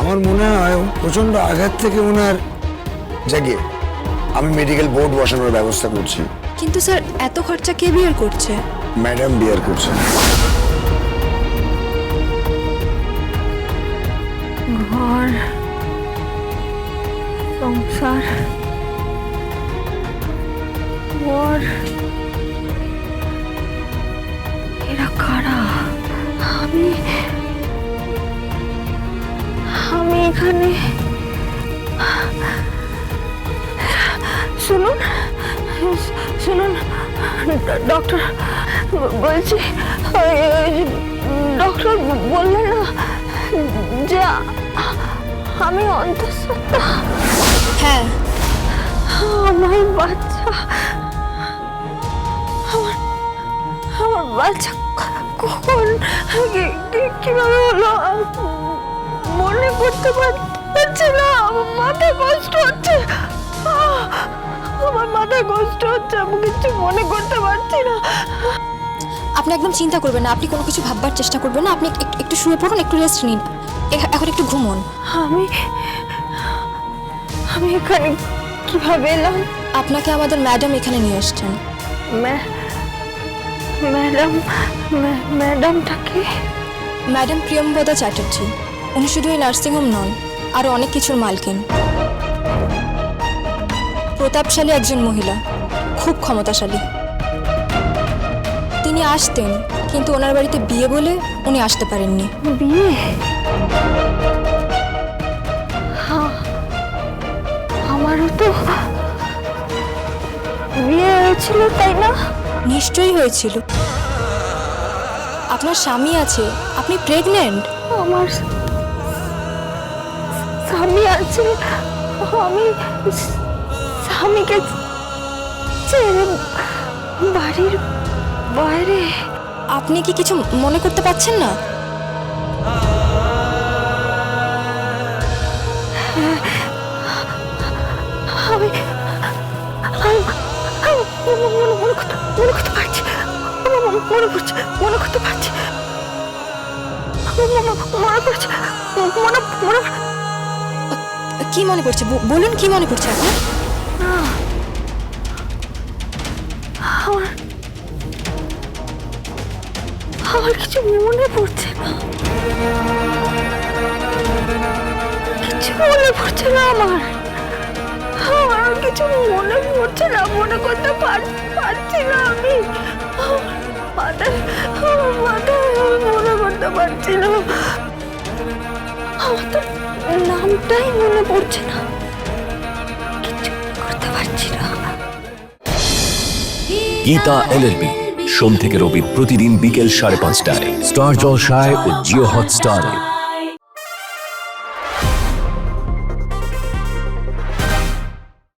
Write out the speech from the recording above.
আমার মনে হয় প্রচণ্ড আঘাত থেকে ওনার জাগিয়ে আমি মেডিকেল বোর্ড বসানোর ব্যবস্থা করছি। কিন্তু স্যার এত খরচা কে বিয়ার করছে? ম্যাডাম বিয়ার করছে। ঘর সংসার বর এরা কারা? আমি এখানে। শুনুন শুনুন ডক্টর বলছি ডক্টর বললেন না যে আমি অন্তঃসত্ত্বা। হ্যাঁ। আমার বাচ্চা আমার আমার বাচ্চা কখন কীভাবে হলো? মনে করতে পার- পারছি না। আমার মাথায় কষ্ট হচ্ছে। আমার মাথায় কষ্ট হচ্ছে। আমি কিছু মনে করতে পারছি না। আপনি একদম চিন্তা করবেন না। আপনি কোনো কিছু ভাববার চেষ্টা করবেন না। আপনি এক- একটু শুয়ে পড়ুন একটু রেস্ট নিন। এখ- এখন একটু ঘুমুন। আমি আমি এখানে কীভাবে এলাম? আপনাকে আমাদের ম্যাডাম এখানে নিয়ে এসছেন। ম্যা- ম্যাডাম ম্যা- ম্যাডামটাকে ম্যাডাম প্রিয়ম্বদা চ্যাটার্জি। উনি শুধু এই নার্সিংহোম নন আরও অনেক কিছুর মালকিন। প্রতাপশালী একজন মহিলা খুব ক্ষমতাশালী। তিনি আসতেন কিন্তু ওনার বাড়িতে বিয়ে বলে উনি আসতে পারেননি। বিয়ে? হ্যাঁ, আমারও তো বিয়ে হয়েছিল তাই না? নিশ্চয়ই হয়েছিল। আপনার স্বামী আছে আপনি প্রেগনেন্ট আমার স্বামী আছে আমি স্বামীকে ছেড়ে বাড়ির বাইরে। আপনি কি কিছু মনে করতে পারছেন না? আমি মনে করতে মনে করতে পারছি। মনে পড়ছে মনে করতে পারছি। মনে- পড়ছে মনে মনে কি মনে ব- বলুন কি মনে পড়ছে আপনার আমার কিছু মনে পড়ছে না। কিছু মনে পড়ছে না আমার। আমার কিছু মনে পড়ছে না, মনে করতে পার- পারছি না আমি। মাথায় মাথায় মনে করতে পারছি না। আমার তো নামটাই মনে পড়ছে না। কিছু করতে পারছি না। গীতা এলএলবি, সোম থেকে রবি প্রতিদিন বিকেল সাড়ে পাঁচটায়। স্টার জলসায় ও জিও হটস্টারে।